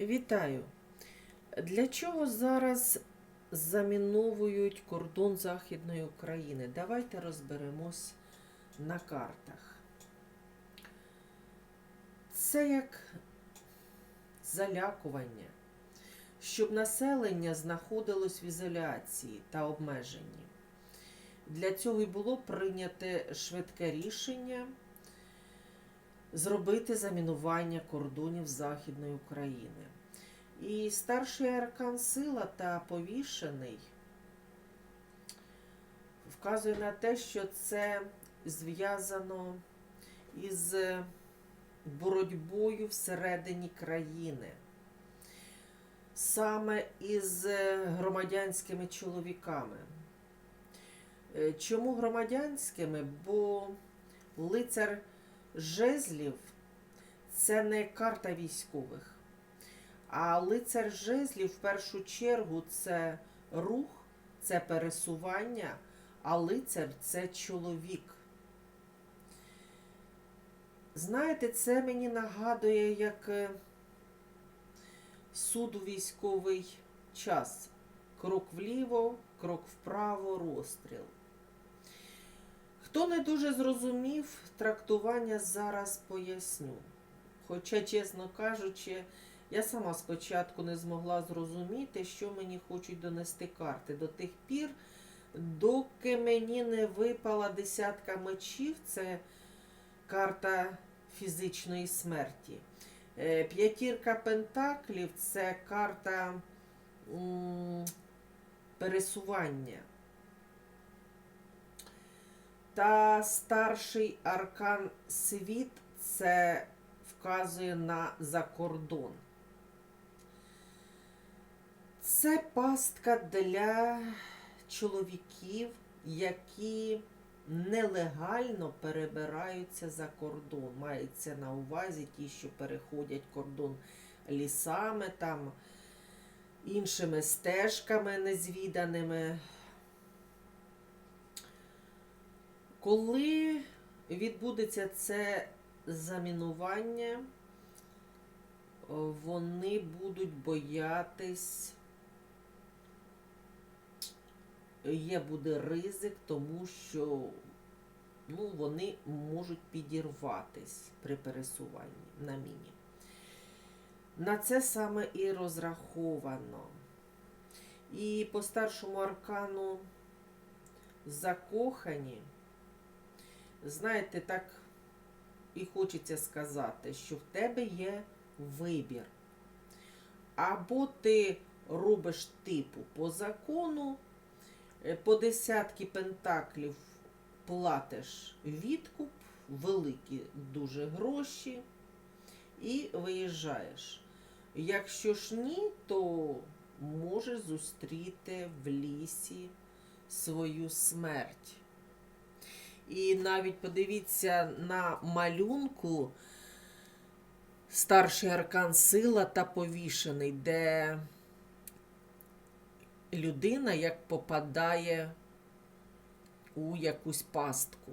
Вітаю! Для чого зараз заміновують кордон Західної України? Давайте розберемось на картах. Це як залякування, щоб населення знаходилось в ізоляції та обмеженні. Для цього й було прийняте швидке рішення зробити замінування кордонів Західної України. І старший аркан сила та повішений вказує на те, що це зв'язано із боротьбою всередині країни, саме із громадянськими чоловіками. Е, Чому громадянськими? Бо лицар жезлів це не карта військових. А лицар жезлів в першу чергу це рух, це пересування, а лицар це чоловік. Знаєте, це мені нагадує як е, суд військовий час. Крок вліво, крок вправо, розстріл. Хто не дуже зрозумів, трактування зараз поясню. Хоча, чесно кажучи, я сама спочатку не змогла зрозуміти, що мені хочуть донести карти до тих пір, доки мені не випала десятка мечів, це карта фізичної смерті. Е, П'ятірка пентаклів це карта пересування. Та старший аркан світ це вказує на закордон. Це пастка для чоловіків, які нелегально перебираються за кордон. Мається на увазі ті, що переходять кордон лісами, там, іншими стежками незвіданими. Коли відбудеться це замінування, вони будуть боятись, є буде ризик, тому що ну, вони можуть підірватись при пересуванні на міні. На це саме і розраховано. І по старшому аркану закохані. Знаєте, так і хочеться сказати, що в тебе є вибір. Або ти робиш типу по закону, е, по десятки пентаклів платиш відкуп, великі дуже гроші, і виїжджаєш. Якщо ж ні, то можеш зустріти в лісі свою смерть. І навіть подивіться на малюнку старший аркан сила та повішений, де людина як попадає у якусь пастку.